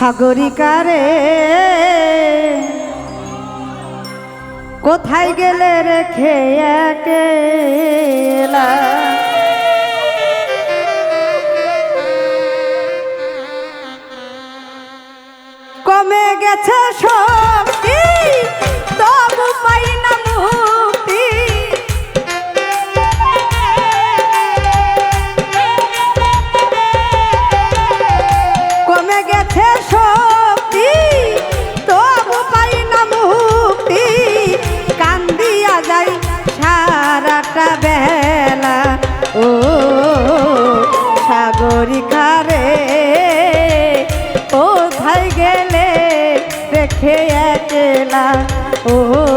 সাগরিকারে। কোথায় গেলে রেখে একেলা? কমে গেছে শক্তি তবু পাই না মুক্তি রেখে একলা ও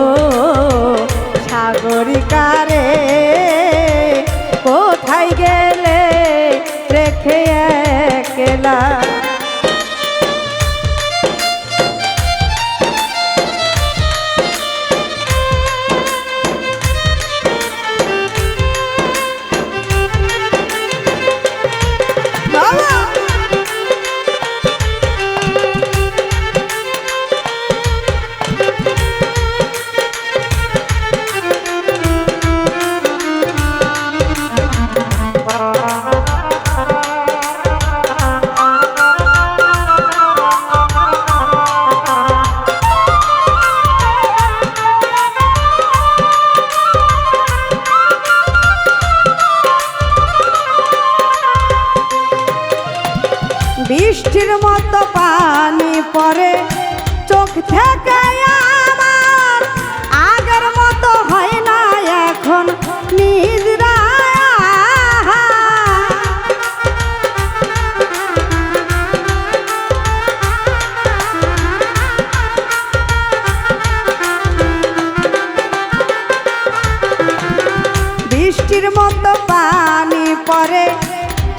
বৃষ্টির মতো পানি পড়ে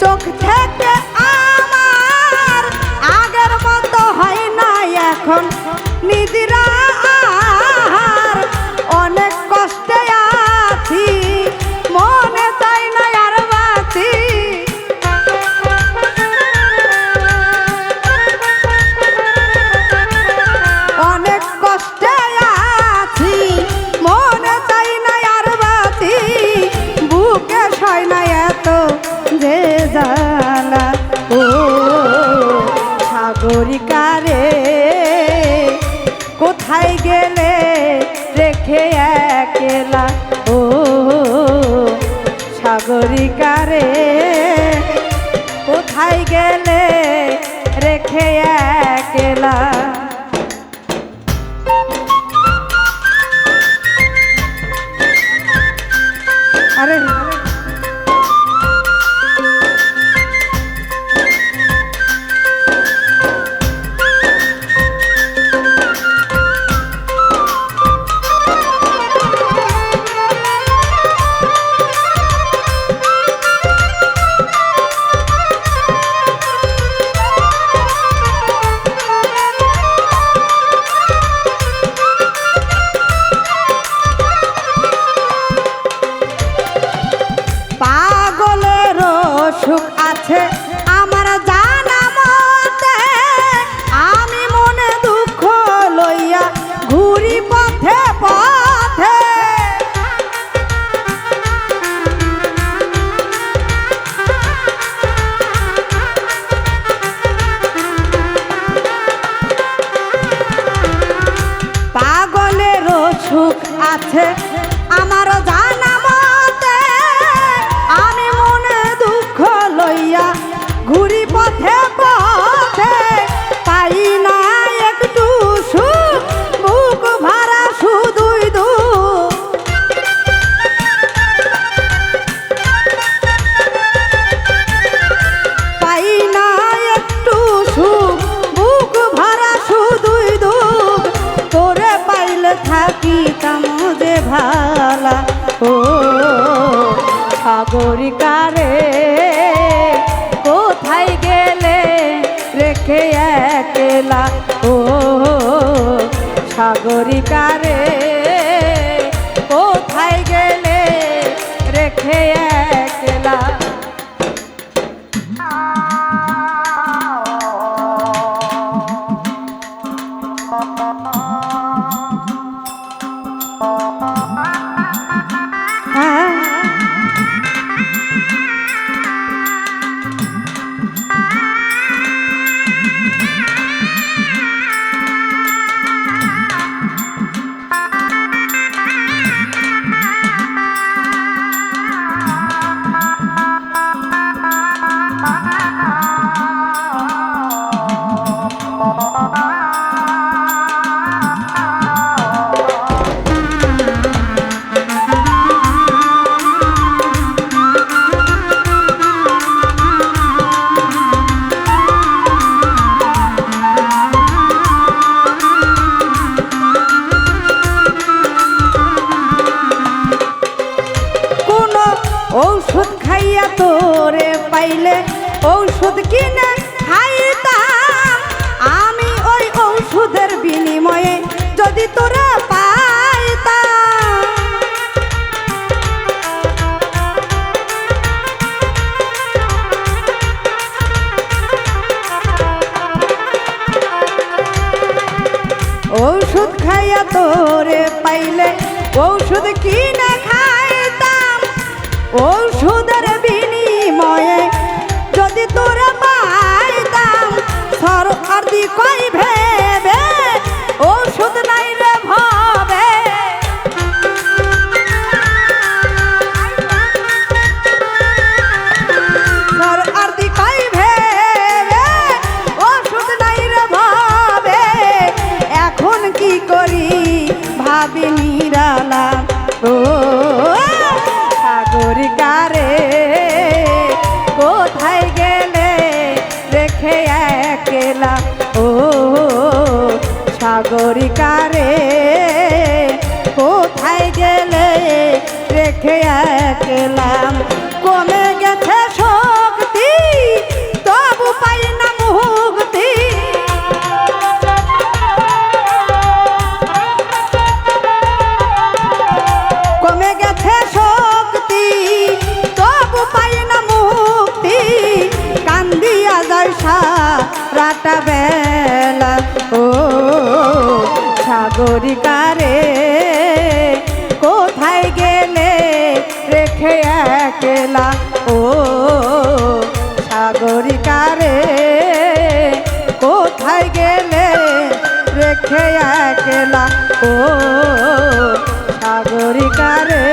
চোখ থেকে আগের মতো হয় না এখন নিদিরা অনেক কষ্টে আছি, মনে তাই আর বাঁচি। অনেক কষ্টে আছি, মনে না আর বাতি বুকে সয় না এত যে জানা ও সাগরিকারে কোথায় গেলে রেখে একলা? ও সাগরিকারে কোথায় গেলে রেখে একলা? আছে আমার জানা মতে আমি মনে দুঃখ লইয়া ঘুরি পথে পথে। পাই না একটু সুখ, বুক ভাড়া শুধুই দুঃখ। পাই না একটু সুখ, বুক ভরা শুধুই দু তোরে পাইলে থাকিতাম ভালা ও সাগরিকারে কোথায় গেলে রেখে একলা? ও সাগরিকারে খাইতাম। আমি ওই ঔষধের বিনিময়ে যদি তোরা খাইয়া তোরে পাইলে ঔষধ কিনে খাইতাম। করি ভাবি নিরালা। ও সাগরিকারে কোথায় গেলে রেখে একলা? ও সাগরিকারে কোথায় গেলে রেখে একলাম? সাগরিকারে কোথায় গেলে রেখে একলা? ও সাগরিকারে কোথায় গেলে রেখে একলা? ও সাগরিকারে